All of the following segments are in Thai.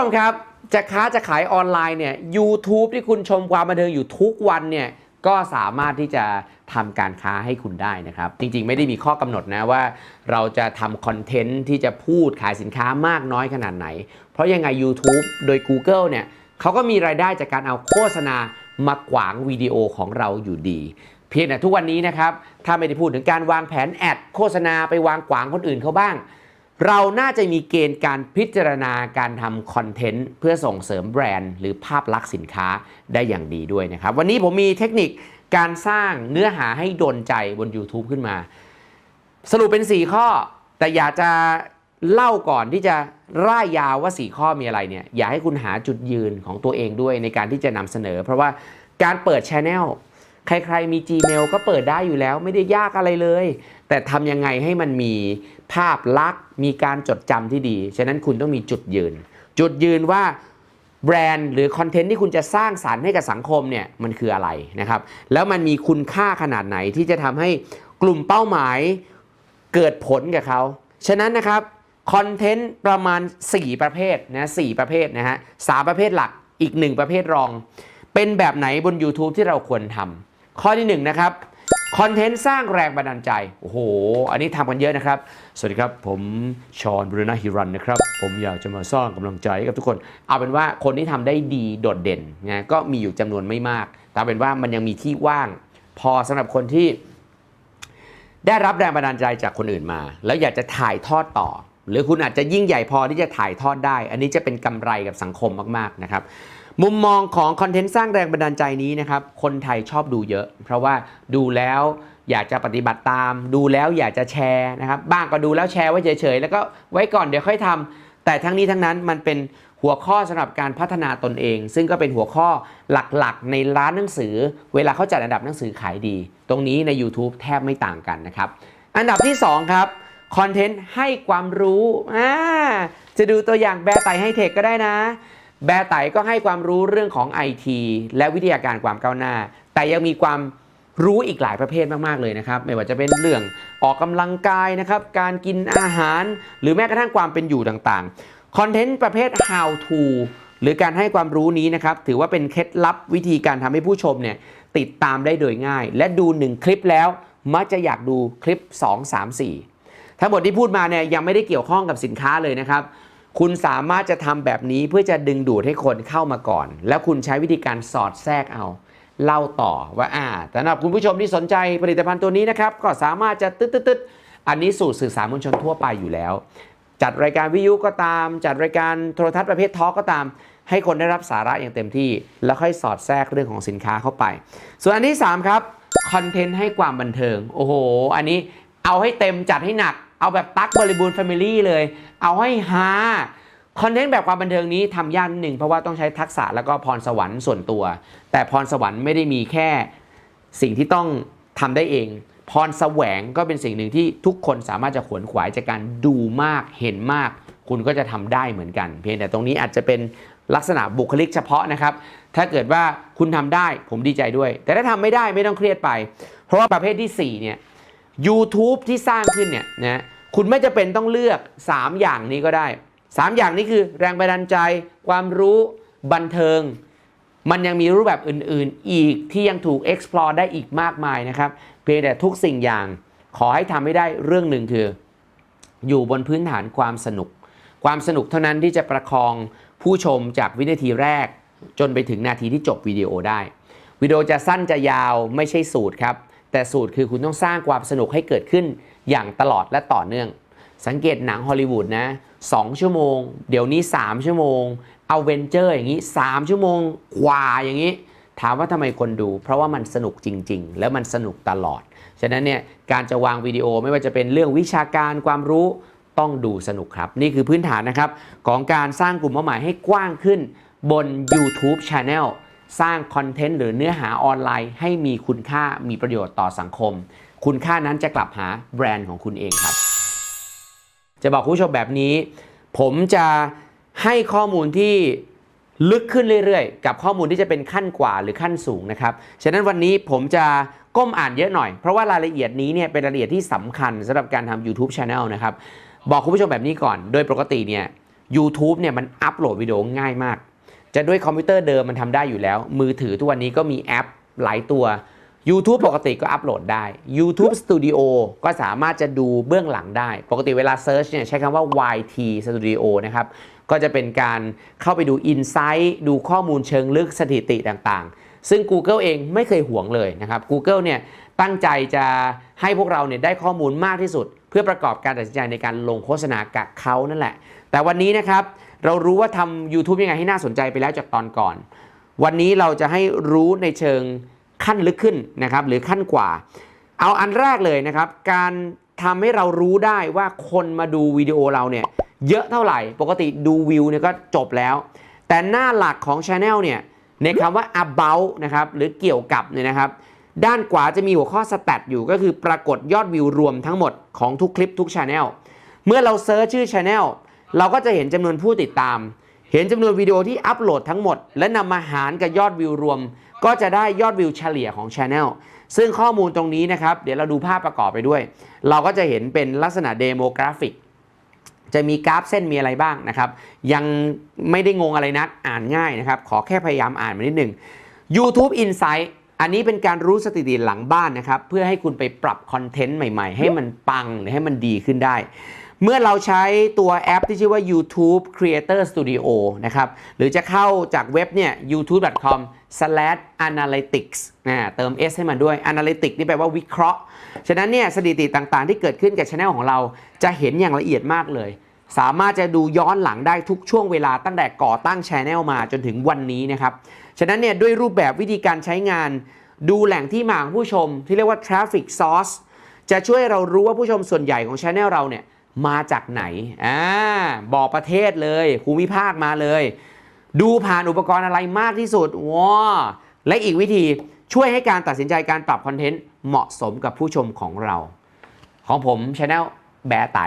ู้ชมครับ จะค้าจะขายออนไลน์เนี่ย YouTube ที่คุณชมความบันเทิงอยู่ทุกวันเนี่ยก็สามารถที่จะทำการค้าให้คุณได้นะครับ จริงๆ ไม่ได้มีข้อกำหนดนะว่า เราจะทำคอนเทนต์ที่จะพูดขายสินค้ามากน้อยขนาดไหน เพราะยังไง YouTube โดย Google เนี่ยเขาก็มีรายได้จากการเอาโฆษณามากวางวิดีโอของเราอยู่ดี เพียงแต่ทุกวันนี้นะครับ ถ้าไม่ได้พูดถึงการวางแผนแอดโฆษณาไปวางขวางคนอื่นเขาบ้าง เราน่าจะมีเกณฑ์การพิจารณาการทำคอนเทนต์เพื่อส่งเสริมแบรนด์ หรือภาพลักษณ์สินค้าได้อย่างดีด้วยนะครับ วันนี้ผมมีเทคนิคการสร้างเนื้อหาให้โดนใจบน YouTube ขึ้นมา สรุปเป็น 4 ข้อ แต่อยากจะเล่าก่อนที่จะร่ายยาวว่า 4 ข้อมีอะไรเนี่ย อยากให้คุณหาจุดยืนของตัวเองด้วยในการที่จะนำเสนอ เพราะว่าการเปิดช anel ใครๆมี Gmail ก็เปิดได้อยู่แล้วไม่ได้ยากอะไรเลย แต่ทำยังไงให้มันมีภาพลักษณ์มีการจดจำที่ดี ฉะนั้นคุณต้องมีจุดยืน จุดยืนว่าแบรนด์หรือคอนเทนต์ที่คุณจะสร้างสารรค์ให้กับสังคมเนี่ยมันคืออะไรนะครับ แล้วมันมีคุณค่าขนาดไหนที่จะทำให้กลุ่มเป้าหมายเกิดผลกับเขา ฉะนั้นนะครับคอนเทนต์ประมาณ 4 ประเภทนะสประเภทนะฮะสามประเภทหลักอีก 1 ประเภทรอง เป็นแบบไหนบน YouTube ที่เราควรทำ ข้อที่1นะครับคอนเทนต์สร้างแรงบันดาลใจ โอ้โห อันนี้ทำกันเยอะนะครับ สวัสดีครับผมชอนบรูนาฮิรันนะครับ ผมอยากจะมาสร้างกำลังใจให้กับทุกคน เอาเป็นว่าคนที่ทำได้ดีโดดเด่นนะก็มีอยู่จำนวนไม่มาก แต่เอาเป็นว่ามันยังมีที่ว่าง พอสำหรับคนที่ ได้รับแรงบันดาลใจจากคนอื่นมา แล้วอยากจะถ่ายทอดต่อ หรือคุณอาจจะยิ่งใหญ่พอที่จะถ่ายทอดได้ อันนี้จะเป็นกำไรกับสังคมมากๆนะครับ มุมมองของคอนเทนต์สร้างแรงบันดาลใจนี้นะครับ คนไทยชอบดูเยอะ เพราะว่าดูแล้วอยากจะปฏิบัติตาม ดูแล้วอยากจะแชร์นะครับ บ้างก็ดูแล้วแชร์ไว้เฉยๆ แล้วก็ไว้ก่อนเดี๋ยวค่อยทำแต่ทั้งนี้ทั้งนั้นมันเป็นหัวข้อสำหรับการพัฒนาตนเอง ซึ่งก็เป็นหัวข้อหลักๆ ในร้านหนังสือ เวลาเขาจัดอันดับหนังสือขายดี ตรงนี้ใน YouTube แทบไม่ต่างกันนะครับ อันดับที่ 2 ครับคอนเทนต์ให้ความรู้อ่าจะดูตัวอย่างแบร์ไตให้เทคก็ได้นะ แบร์ไตก็ให้ความรู้เรื่องของ IT และวิทยาการความก้าวหน้า แต่ยังมีความรู้อีกหลายประเภทมาก ๆ เลยนะครับ ไม่ว่าจะเป็นเรื่องออกกำลังกายนะครับ การกินอาหาร หรือแม้กระทั่งความเป็นอยู่ต่างๆ คอนเทนต์ประเภท how to หรือการให้ความรู้นี้นะครับ ถือว่าเป็นเคล็ดลับวิธีการทำให้ผู้ชมเนี่ยติดตามได้โดยง่าย และดู 1 คลิปแล้ว มักจะอยากดูคลิป 2 3 4 ทั้งหมดที่พูดมาเนี่ยยังไม่ได้เกี่ยวข้องกับสินค้าเลยนะครับ คุณสามารถจะทำแบบนี้เพื่อจะดึงดูดให้คนเข้ามาก่อน แล้วคุณใช้วิธีการสอดแทรกเอา เล่าต่อว่าอ่าสำหรับคุณผู้ชมที่สนใจผลิตภัณฑ์ตัวนี้นะครับ ก็สามารถจะตึ๊ดตึ๊ดตึ๊ดอันนี้สู่สื่อสารมวลชนทั่วไปอยู่แล้ว จัดรายการวิทยุก็ตาม จัดรายการโทรทัศน์ประเภททอล์กก็ตาม ให้คนได้รับสาระอย่างเต็มที่ แล้วค่อยสอดแทรกเรื่องของสินค้าเข้าไป ส่วนอันที่ 3 ครับคอนเทนต์ให้ความบันเทิง โอ้โห อันนี้เอาให้เต็มจัดให้หนัก เอาแบบตั๊กบริบูรณ์แฟมิลี่เลย เอาให้ฮาคอนเทนต์แบบความบันเทิงนี้ทำยากนิดหนึ่งเพราะว่าต้องใช้ทักษะแล้วก็พรสวรรค์ส่วนตัว แต่พรสวรรค์ไม่ได้มีแค่สิ่งที่ต้องทำได้เอง พรแสวงก็เป็นสิ่งหนึ่งที่ทุกคนสามารถจะขวนขวายจากการดูมากเห็นมาก คุณก็จะทำได้เหมือนกัน เพียงแต่ตรงนี้อาจจะเป็นลักษณะบุคลิกเฉพาะนะครับ ถ้าเกิดว่าคุณทำได้ผมดีใจด้วย แต่ถ้าทำไม่ได้ไม่ต้องเครียดไป เพราะว่าประเภทที่4เนี่ย YouTube ที่สร้างขึ้นเนี่ยนะคุณไม่จะเป็นต้องเลือก 3 อย่างนี้ก็ได้ 3 อย่างนี้คือแรงบันดาลใจ ความรู้บันเทิง มันยังมีรูปแบบอื่นๆ อีกที่ยังถูก explore ได้อีกมากมายนะครับเพียงแต่ทุกสิ่งอย่างขอให้ทำให้ได้เรื่องหนึ่งคือ อยู่บนพื้นฐานความสนุก ความสนุกเท่านั้นที่จะประคองผู้ชมจากวินาทีแรก จนไปถึงนาทีที่จบวิดีโอได้วิดีโอจะสั้นจะยาวไม่ใช่สูตรครับ แต่สูตรคือคุณต้องสร้างความสนุกให้เกิดขึ้นอย่างตลอดและต่อเนื่อง สังเกตหนังฮอลลีวูดนะ2ชั่วโมง เดี๋ยวนี้ 3 ชั่วโมงเอาเวนเจอร์อย่างนี้ 3 ชั่วโมงกว่าอย่างนี้ ถามว่าทำไมคนดู เพราะว่ามันสนุกจริง ๆ แล้วมันสนุกตลอด ฉะนั้นเนี่ยการจะวางวิดีโอไม่ว่าจะเป็นเรื่องวิชาการความรู้ต้องดูสนุกครับ นี่คือพื้นฐานนะครับ ของการสร้างกลุ่มเป้าหมายให้กว้างขึ้นบน YouTube Channel สร้างคอนเทนต์หรือเนื้อหาออนไลน์ ให้มีคุณค่ามีประโยชน์ต่อสังคม คุณค่านั้นจะกลับหาแบรนด์ของคุณเองครับ จะบอกคุณผู้ชมแบบนี้ ผมจะให้ข้อมูลที่ลึกขึ้นเรื่อยๆ กับข้อมูลที่จะเป็นขั้นกว่าหรือขั้นสูงนะครับ ฉะนั้นวันนี้ผมจะก้มอ่านเยอะหน่อย เพราะว่ารายละเอียดนี้เนี่ยเป็นรายละเอียดที่สำคัญสำหรับการทำ YouTube Channel นะครับ บอกคุณผู้ชมแบบนี้ก่อน โดยปกติเนี่ย YouTube เนี่ยมันอัปโหลดวิดีโอง่ายมาก จะด้วยคอมพิวเตอร์เดิมมันทำได้อยู่แล้ว มือถือทุกวันนี้ก็มีแอปหลายตัว YouTube ปกติก็อัปโหลดได้ YouTube Studio ก็สามารถจะดูเบื้องหลังได้ ปกติเวลา Search เนี่ยใช้คำว่า YT Studio นะครับ ก็จะเป็นการเข้าไปดู Insight ดูข้อมูลเชิงลึกสถิติต่างๆ ซึ่ง Google เองไม่เคยห่วงเลยนะครับ Google เนี่ยตั้งใจจะให้พวกเราเนี่ยได้ข้อมูลมากที่สุด เพื่อประกอบการตัดสินใจในการลงโฆษณากับเขานั่นแหละ แต่วันนี้นะครับ เรารู้ว่าทำ YouTube ยังไงให้น่าสนใจไปแล้วจากตอนก่อน วันนี้เราจะให้รู้ในเชิงขั้นลึกขึ้นนะครับ หรือขั้นกว่า เอาอันแรกเลยนะครับ การทำให้เรารู้ได้ว่าคนมาดูวิดีโอเราเนี่ยเยอะเท่าไหร่ ปกติดูวิวเนี่ยก็จบแล้ว แต่หน้าหลักของ Channel เนี่ยในคำว่า about นะครับหรือเกี่ยวกับเนี่ยนะครับด้านขวาจะมีหัวข้อ stat อยู่ก็คือปรากฏยอดวิวรวมทั้งหมดของทุกคลิปทุก Channel เมื่อเราเซิร์ชชื่อ Channel เราก็จะเห็นจำนวนผู้ติดตาม เห็นจำนวนวิดีโอที่อัปโหลดทั้งหมด และนำมาหารกับยอดวิวรวม ก็จะได้ยอดวิวเฉลี่ยของ Channel ซึ่งข้อมูลตรงนี้นะครับ เดี๋ยวเราดูภาพประกอบไปด้วย เราก็จะเห็นเป็นลักษณะเดโมกราฟิกจะมีกราฟเส้นมีอะไรบ้างนะครับ ยังไม่ได้งงอะไรนักอ่านง่ายนะครับ ขอแค่พยายามอ่านมานิดหนึ่ง YouTube Insight อันนี้เป็นการรู้สถิติหลังบ้านนะครับ เพื่อให้คุณไปปรับคอนเทนต์ใหม่ๆ ให้มันปังหรือให้มันดีขึ้นได้ เมื่อเราใช้ตัวแอปที่ชื่อว่า YouTube Creator Studio นะครับ หรือจะเข้าจากเว็บเนี่ย youtube.com/analytics นะเติม s ให้มันด้วย analytics นี่แปลว่าวิเคราะห์ ฉะนั้นเนี่ยสถิติต่างๆ ที่เกิดขึ้นกับช anel ของเราจะเห็นอย่างละเอียดมากเลย สามารถจะดูย้อนหลังได้ทุกช่วงเวลาตั้งแต่ก่อตั้งช anel มาจนถึงวันนี้นะครับ ฉะนั้นเนี่ยด้วยรูปแบบวิธีการใช้งาน ดูแหล่งที่มาของผู้ชมที่เรียกว่า traffic source จะช่วยเรารู้ว่าผู้ชมส่วนใหญ่ของช anel เราเนี่ย มาจากไหนอ่าบอกประเทศเลยภูมิภาคมาเลย ดูผ่านอุปกรณ์อะไรมากที่สุดว้าและอีกวิธีช่วยให้การตัดสินใจการปรับคอนเทนต์เหมาะสมกับผู้ชมของเรา ของผมช anel แบร์ไต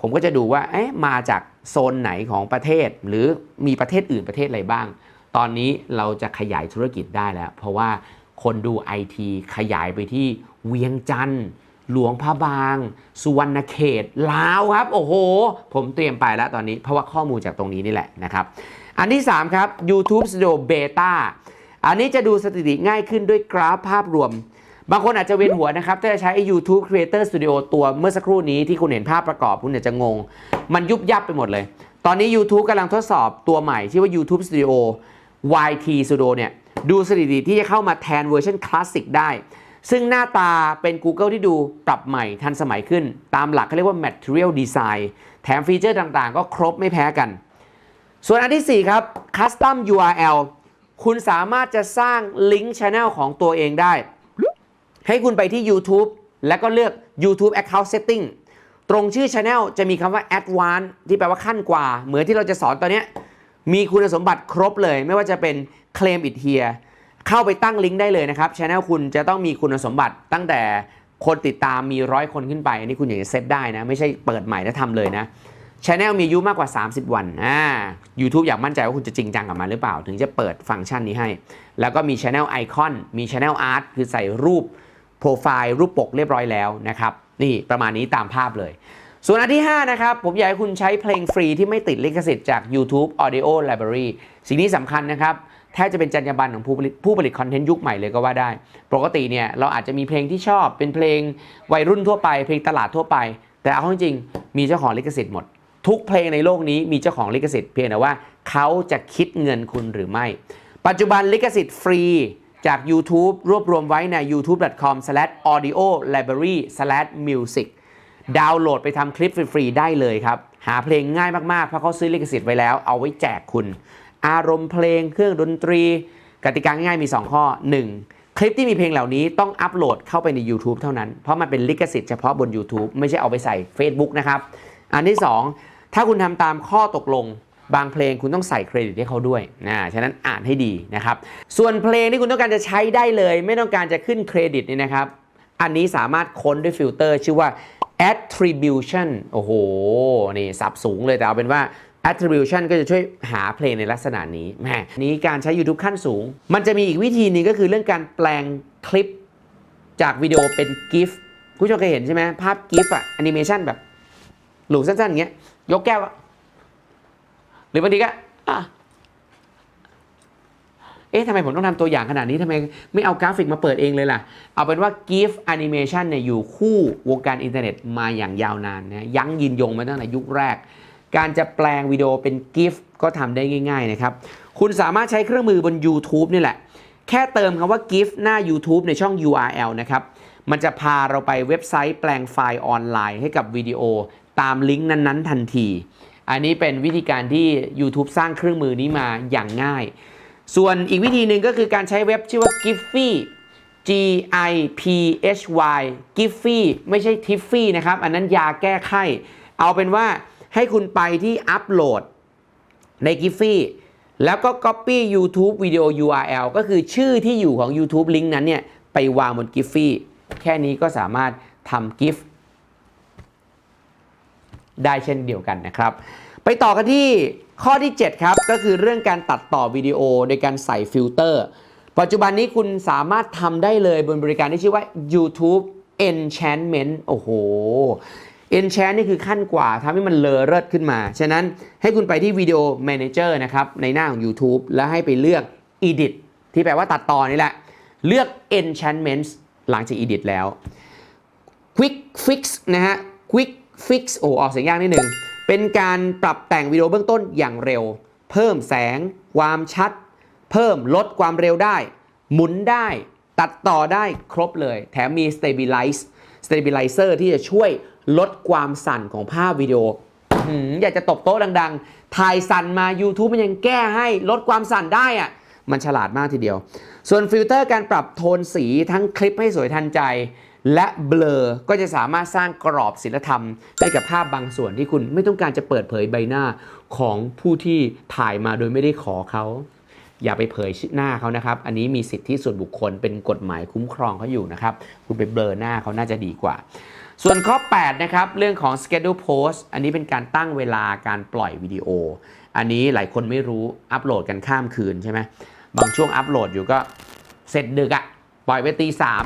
ผมก็จะดูว่าเอ๊ะมาจากโซนไหนของประเทศ หรือมีประเทศอื่นประเทศอะไรบ้าง ตอนนี้เราจะขยายธุรกิจได้แล้ว เพราะว่าคนดูไอทีขยายไปที่เวียงจันทร์ หลวงพระบาง สุวรรณเขตลาวครับ โอ้โห ผมเตรียมไปแล้วตอนนี้ เพราะว่าข้อมูลจากตรงนี้นี่แหละนะครับ อันที่ 3 ครับ YouTube Studio Beta อันนี้จะดูสถิติง่ายขึ้นด้วยกราฟภาพรวม บางคนอาจจะเวียนหัวนะครับ ถ้าจะใช้ YouTube Creator Studio ตัวเมื่อสักครู่นี้ที่คุณเห็นภาพประกอบ คุณอาจจะงง มันยุบยับไปหมดเลย ตอนนี้ YouTube กำลังทดสอบตัวใหม่ชื่อว่า YouTube Studio YT Studio เนี่ยดูสถิติที่จะเข้ามาแทนเวอร์ชันคลาสสิกได้ ซึ่งหน้าตาเป็น Google ที่ดูปรับใหม่ทันสมัยขึ้น ตามหลักเขาเรียกว่า Material Design แถมฟีเจอร์ต่างๆ ก็ครบไม่แพ้กัน ส่วนอันที่ 4 ครับ Custom URL คุณสามารถจะสร้างลิงก์ Channel ของตัวเองได้ ให้คุณไปที่ YouTube แล้วก็เลือก YouTube Account Setting ตรงชื่อ Channel จะมีคำว่า Advanced ที่แปลว่าขั้นกว่า เหมือนที่เราจะสอนตอนนี้มีคุณสมบัติครบเลย ไม่ว่าจะเป็น Claim It Here เข้าไปตั้งลิงก์ได้เลยนะครับ Channel คุณจะต้องมีคุณสมบัติตั้งแต่คนติดตามมีร้อยคนขึ้นไป อันนี้คุณอยากจะเซตได้นะ ไม่ใช่เปิดใหม่แล้วทำเลยนะ Channel มีอายุมากกว่า 30 วันอ่า YouTube อยากมั่นใจว่าคุณจะจริงจังกับมันหรือเปล่า ถึงจะเปิดฟังก์ชันนี้ให้ แล้วก็มี Channel Icon มี Channel Art คือใส่รูปโปรไฟล์รูปปกเรียบร้อยแล้วนะครับนี่ประมาณนี้ตามภาพเลย ส่วนอันที่ 5 นะครับ ผมอยากให้คุณใช้เพลงฟรีที่ไม่ติดลิขสิทธิ์จาก YouTube Audio Library สิ่งนี้สำคัญนะครับ แทบจะเป็นจรรยาบรรณของผู้ผลิตผู้ผลิตคอนเทนต์ยุคใหม่เลยก็ว่าได้ ปกติเนี่ยเราอาจจะมีเพลงที่ชอบเป็นเพลงวัยรุ่นทั่วไป เพลงตลาดทั่วไป แต่เอาจริงมีเจ้าของลิขสิทธิ์หมด ทุกเพลงในโลกนี้มีเจ้าของลิขสิทธิ์เพียงแต่ว่าเขาจะคิดเงินคุณหรือไม่ ปัจจุบันลิขสิทธิ์ฟรีจาก YouTube รวบรวมไว้ใน youtube.com/audio-library/music ดาวน์โหลดไปทำคลิปฟรีๆได้เลยครับ หาเพลงง่ายมากๆ เพราะเขาซื้อลิขสิทธิ์ไว้แล้วเอาไว้แจกคุณ อารมณ์เพลงเครื่องดนตรี กติกาง่ายๆมี 2 ข้อ 1. คลิปที่มีเพลงเหล่านี้ต้องอัปโหลดเข้าไปใน YouTube เท่านั้น เพราะมันเป็นลิขสิทธิ์เฉพาะบน YouTube ไม่ใช่เอาไปใส่ Facebook นะครับ อันที่ 2 ถ้าคุณทำตามข้อตกลงบางเพลงคุณต้องใส่เครดิตให้เขาด้วยนะฉะนั้นอ่านให้ดีนะครับ ส่วนเพลงที่คุณต้องการจะใช้ได้เลย ไม่ต้องการจะขึ้นเครดิตนี่นะครับ อันนี้สามารถค้นด้วยฟิลเตอร์ชื่อว่า attribution โอ้โห นี่สับสูงเลยแต่เอาเป็นว่า attribution ก็จะช่วยหาเพลงในลักษณะนี้แหมนี้การใช้ YouTube ขั้นสูง มันจะมีอีกวิธีนึงก็คือเรื่องการแปลงคลิปจากวิดีโอเป็น GIF คุณผู้ชมเคยเห็นใช่ไหมภาพ GIF อะแอนิเมชันแบบหลูสั้นๆอย่างเงี้ย ยกแก้วหรือบางทีก็เอ๊ะทำไมผมต้องทำตัวอย่างขนาดนี้ทำไมไม่เอากราฟิกมาเปิดเองเลยล่ะ เอาเป็นว่า GIF Animation เนี่ยอยู่คู่วงการอินเทอร์เน็ตมาอย่างยาวนานนะยั้งยืนยงมาตั้งแต่ยุคแรก การจะแปลงวิดีโอเป็น GIF ก็ทำได้ง่าย ๆ นะครับ คุณสามารถใช้เครื่องมือบน YouTube นี่แหละ แค่เติมคำว่า GIF หน้า YouTube ในช่อง URL นะครับ มันจะพาเราไปเว็บไซต์แปลงไฟล์ออนไลน์ให้กับวิดีโอตามลิงก์นั้นๆ ทันที อันนี้เป็นวิธีการที่ YouTube สร้างเครื่องมือนี้มาอย่างง่าย ส่วนอีกวิธีหนึ่งก็คือการใช้เว็บชื่อว่า Giphy G I P H Y Giphy ไม่ใช่ Tiffy นะครับ อันนั้นยาแก้ไข้ เอาเป็นว่า ให้คุณไปที่อัปโหลดใน Giphy แล้วก็ Copy YouTube Video URL ก็คือชื่อที่อยู่ของ YouTube ลิงก์นั้นเนี่ย ไปวางบน Giphy แค่นี้ก็สามารถทำ GIF ได้เช่นเดียวกันนะครับ ไปต่อกันที่ข้อที่ 7 ครับ ก็คือเรื่องการตัดต่อวิดีโอโดยการใส่ฟิลเตอร์ ปัจจุบันนี้คุณสามารถทำได้เลยบนบริการที่ชื่อว่า YouTube Enchantment โอ้โห Enchant นี่คือขั้นกว่าทำให้มันเลอเลิศขึ้นมา ฉะนั้นให้คุณไปที่ Video Manager นะครับ ในหน้าของ YouTube แล้วให้ไปเลือก Edit ที่แปลว่าตัดต่อนี่แหละ เลือก Enchantments หลังจาก Edit แล้ว Quick Fix นะฮะ Quick Fix โอ้ออกเสียงยากนิดหนึ่งเป็นการปรับแต่งวิดีโอเบื้องต้นอย่างเร็ว เพิ่มแสง ความชัด เพิ่มลดความเร็วได้ หมุนได้ ตัดต่อได้ครบเลย แถมมี Stabilize Stabilizer ที่จะช่วย ลดความสั่นของภาพวิดีโออยากจะตบโต๊ะดัง ๆ ถ่ายสั่นมา YouTube มันยังแก้ให้ลดความสั่นได้อะมันฉลาดมากทีเดียว ส่วนฟิลเตอร์การปรับโทนสีทั้งคลิปให้สวยทันใจ และเบลอ ก็จะสามารถสร้างกรอบศิลธรรมให้กับภาพบางส่วนที่คุณไม่ต้องการจะเปิดเผยใบหน้าของผู้ที่ถ่ายมาโดยไม่ได้ขอเขา อย่าไปเผยหน้าเขานะครับ อันนี้มีสิทธิส่วนบุคคลเป็นกฎหมายคุ้มครองเขาอยู่นะครับ คุณไปเบลอหน้าเขาน่าจะดีกว่า ส่วนข้อ 8 นะครับ เรื่องของ schedule post อันนี้เป็นการตั้งเวลาการปล่อยวิดีโอ อันนี้หลายคนไม่รู้อัปโหลดกันข้ามคืนใช่ไหมบางช่วงอัปโหลดอยู่ก็เสร็จดึกอะปล่อยไปตีสาม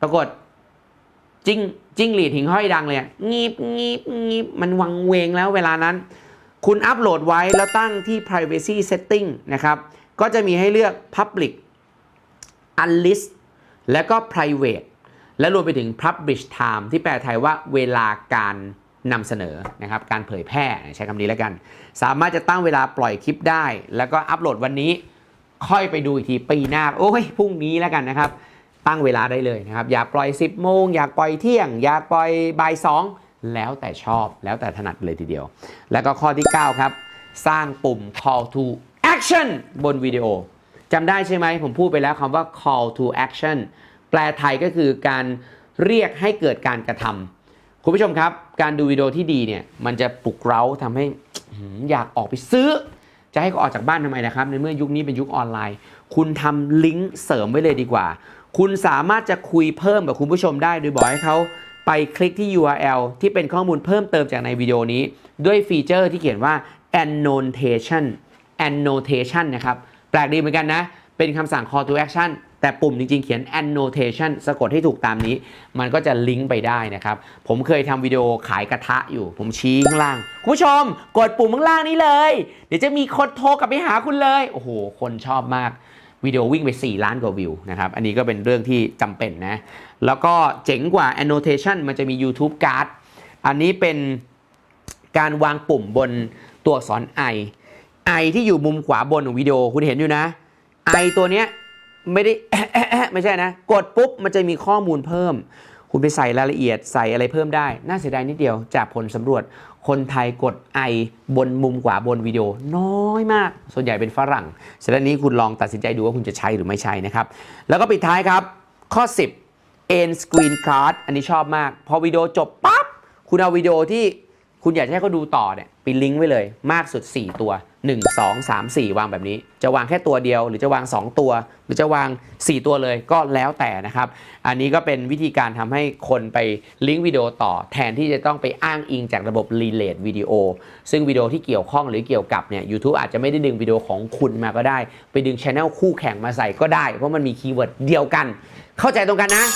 ปรากฏจิ้งจิ้งหรีดหิงห้อยดังเลยงีบงีบงีบมันวังเวงแล้วเวลานั้น คุณอัปโหลดไว้แล้วตั้งที่ privacy setting นะครับ ก็จะมีให้เลือก public unlist แล้วก็ private และรวมไปถึง publish time ที่แปลไทยว่าเวลาการนำเสนอนะครับการเผยแพร่ใช้คำนี้แล้วกัน สามารถจะตั้งเวลาปล่อยคลิปได้ แล้วก็อัปโหลดวันนี้ ค่อยไปดูอีกทีปีหน้า โอ้ยพรุ่งนี้แล้วกันนะครับ ตั้งเวลาได้เลยนะครับ อยากปล่อย 10โมงอยากปล่อยเที่ยง อยากปล่อยบ่ายสองแล้วแต่ชอบแล้วแต่ถนัดเลยทีเดียว แล้วก็ข้อที่ 9 ครับ สร้างปุ่ม call to action บนวิดีโอจำได้ใช่ไหมผมพูดไปแล้วคำว่า call to action แปลไทยก็คือการเรียกให้เกิดการกระทำคุณผู้ชมครับ การดูวิดีโอที่ดีเนี่ยมันจะปลุกเร้าทำให้อยากออกไปซื้อ จะให้เขาออกจากบ้านทำไมนะครับ ในเมื่อยุคนี้เป็นยุคออนไลน์ คุณทำลิงก์เสริมไว้เลยดีกว่า คุณสามารถจะคุยเพิ่มกับคุณผู้ชมได้โดยบอกให้เขาไปคลิกที่ URL ที่เป็นข้อมูลเพิ่มเติมจากในวิดีโอนี้ ด้วยฟีเจอร์ที่เขียนว่า annotation annotation นะครับ แปลกดีเหมือนกันนะ เป็นคำสั่ง call to action แต่ปุ่มจริงๆ เขียน annotation สะกดให้ถูกตามนี้ มันก็จะลิงก์ไปได้นะครับ ผมเคยทำวิดีโอขายกระทะอยู่ ผมชี้ข้างล่าง คุณผู้ชม กดปุ่มข้างล่างนี้เลย เดี๋ยวจะมีคนโทรกลับไปหาคุณเลย โอ้โห คนชอบมากวิดีโอวิ่งไป 4 ล้านกว่าวิวนะครับ อันนี้ก็เป็นเรื่องที่จำเป็นนะ แล้วก็เจ๋งกว่า annotation มันจะมี YouTube card อันนี้เป็นการวางปุ่มบนตัวอักษร i i ที่อยู่มุมขวาบนของวิดีโอคุณเห็นอยู่นะ i ตัวเนี้ย ไม่ได้ไม่ใช่นะ กดปุ๊บมันจะมีข้อมูลเพิ่ม คุณไปใส่รายละเอียดใส่อะไรเพิ่มได้ น่าเสียดายนิดเดียวจากผลสำรวจ คนไทยกด i บนมุมขวาบนวิดีโอน้อยมาก ส่วนใหญ่เป็นฝรั่งฉะนั้นนี้คุณลองตัดสินใจดูว่าคุณจะใช้หรือไม่ใช้นะครับ แล้วก็ปิดท้ายครับ ข้อ 10 end screen card อันนี้ชอบมาก พอวิดีโอจบปั๊บคุณเอาวิดีโอที่คุณอยากจะให้เขาดูต่อเนี่ยไปลิงก์ไว้เลย มากสุด 4 ตัว 1 2 3 4 วางแบบนี้ จะวางแค่ตัวเดียว หรือจะวาง 2 ตัว หรือจะวาง 4 ตัวเลยก็แล้วแต่นะครับ อันนี้ก็เป็นวิธีการทำให้คนไปลิงก์วิดีโอต่อ แทนที่จะต้องไปอ้างอิงจากระบบ Relate วิดีโอ ซึ่งวิดีโอที่เกี่ยวข้องหรือเกี่ยวกับเนี่ย YouTube อาจจะไม่ได้ดึงวิดีโอของคุณมาก็ได้ ไปดึงช anel คู่แข่งมาใส่ก็ได้ เพราะมันมีคีย์เวิร์ดเดียวกัน เข้าใจตรงกันนะ